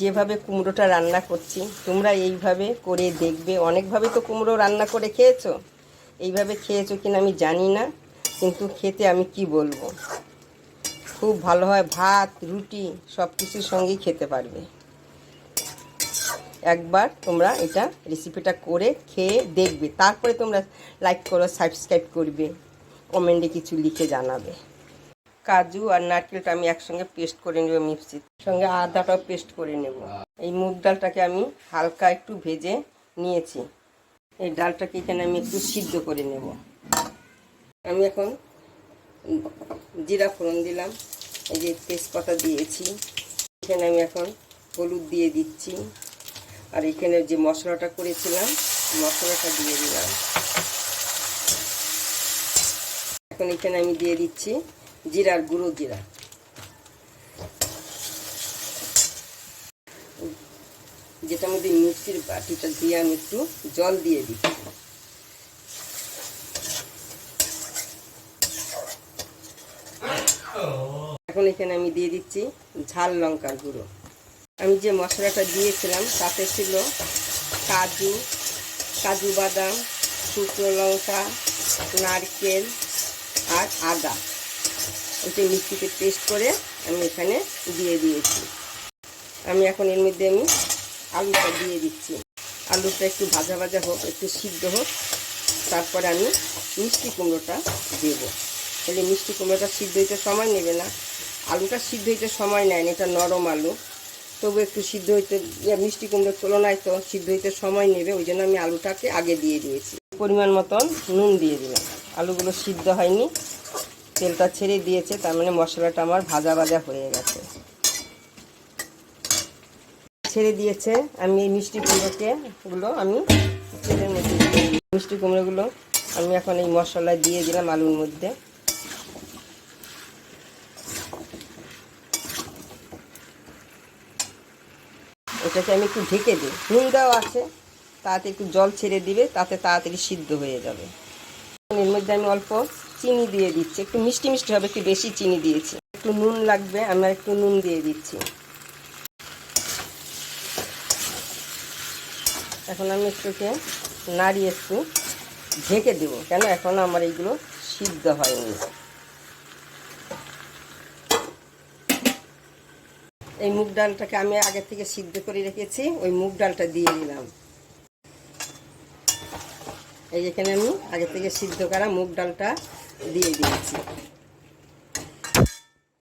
যেভাবে কুমড়োটা রান্না করছি, তোমরা এইভাবে করে দেখবে। অনেকভাবে তো কুমড়ো রান্না করে খেয়েছো? এইভাবে খেয়েছো কিনা আমি জানি না, কিন্তু খেতে আমি কি বলব? খুব ভালো হয়, ভাত, রুটি সব কিছুর সঙ্গেই খেতে পারবে। একবার তোমরা এটা রেসিপিটা করে খেয়ে দেখবে। তারপরে তোমরা লাইক করো সাবস্ক্রাইব করবে। কমেন্টে কিছু লিখে জানাবে। কাজু আর নারকেলটা আমি একসঙ্গে পেস্ট করে নেব মিক্সির সঙ্গে আদাটাও পেস্ট করে নেব। এই মুগ ডালটাকে আমি হালকা একটু ভেজে নিয়েছি। এই ডালটাকে এখানে আমি একটু সিদ্ধ করে নেব। আমি এখন জিরা ফোড়ন দিলাম। এই যে তেজপাতা দিয়েছি। এখানে আমি এখন হলুদ দিয়ে দিচ্ছি। আর এখানে যে মশলাটা করেছিলাম, মশলাটা দিয়ে দিলাম। এখন এখানে আমি দিয়ে দিচ্ছি জিরার গুঁড়ো জিরা। যেটার মধ্যে মিক্সির বাটিটা দিয়ে আমি একটু জল দিয়ে দিচ্ছি। এখন এখানে আমি দিয়ে দিচ্ছি ঝাল লঙ্কার গুঁড়ো। আমি যে মশলাটা দিয়েছিলাম, তাতে ছিল কাজু কাজু বাদাম, শুকনো লঙ্কা, নারকেল আর আদা। ওইটা মিক্সিতে পেস্ট করে আমি এখানে দিয়ে দিয়েছি। আমি এখন এর মধ্যে আমি আলুটা দিয়ে দিচ্ছি। আলুটা একটু ভাজা ভাজা হোক, একটু সিদ্ধ হোক, তারপরে আমি মিষ্টি কুমড়োটা দেবো। তাহলে মিষ্টি কুমড়োটা সিদ্ধ হইতে সময় নেবে না। আলুটা সিদ্ধ হইতে সময় নেয় এটা নরম আলু। তবু একটু সিদ্ধ হইতে মিষ্টি কুমড়োর তুলনায় তো সিদ্ধ হইতে সময় নেবে, ওই জন্য আমি আলুটাকে আগে দিয়ে দিয়েছি। পরিমাণ মতন নুন দিয়ে দিলাম। আলুগুলো সিদ্ধ হয়নি। তেলটা ছেড়ে দিয়েছে, তার মানে মশলাটা আমার ভাজা ভাজা হয়ে গেছে। ছেড়ে দিয়েছে, আমি এই মিষ্টি কুমড়োকে গুলো আমি তেলের মধ্যে মিষ্টি কুমড়োগুলো আমি এখন এই মশলা দিয়ে দিলাম আলুর মধ্যে। এটাকে আমি একটু ঢেকে দিই। নুন দেওয়া আছে, তাতে একটু জল ছেড়ে দিবে, তাতে তাড়াতাড়ি সিদ্ধ হয়ে যাবে। এর মধ্যে আমি অল্প চিনি দিয়ে দিচ্ছি। একটু মিষ্টি মিষ্টি হবে, একটু বেশি চিনি দিয়েছি। একটু নুন লাগবে আমি আর একটু নুন দিয়ে দিচ্ছি। এখন আমি একটুকে নাড়িয়ে একটু ঢেকে দেবো, কেন এখন আমার এইগুলো সিদ্ধ হয়নি। এই মুগ ডালটাকে আমি আগে থেকে সিদ্ধ করে রেখেছি, ওই মুগ ডালটা দিয়ে দিলাম। এই এখানে আমি আগে থেকে সিদ্ধ করা মুগ ডালটা দিয়ে দিয়েছি।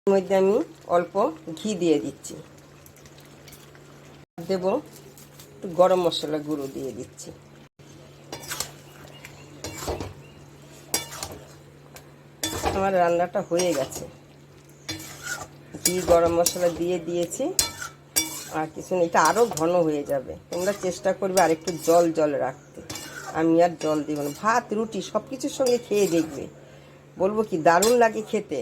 এর মধ্যে আমি অল্প ঘি দিয়ে দিচ্ছি। দেব একটু গরম মশলা গুঁড়ো দিয়ে দিচ্ছি। আমার রান্নাটা হয়ে গেছে। ঘি, গরম মশলা দিয়ে দিয়েছি। আর কিছু এটা আরও ঘন হয়ে যাবে। তোমরা চেষ্টা করবে আর একটু জল জল রাখতে। আমি আর জল দিব না। ভাত, রুটি সব কিছুর সঙ্গে খেয়ে দেখবে। বলব কি, দারুণ লাগে খেতে।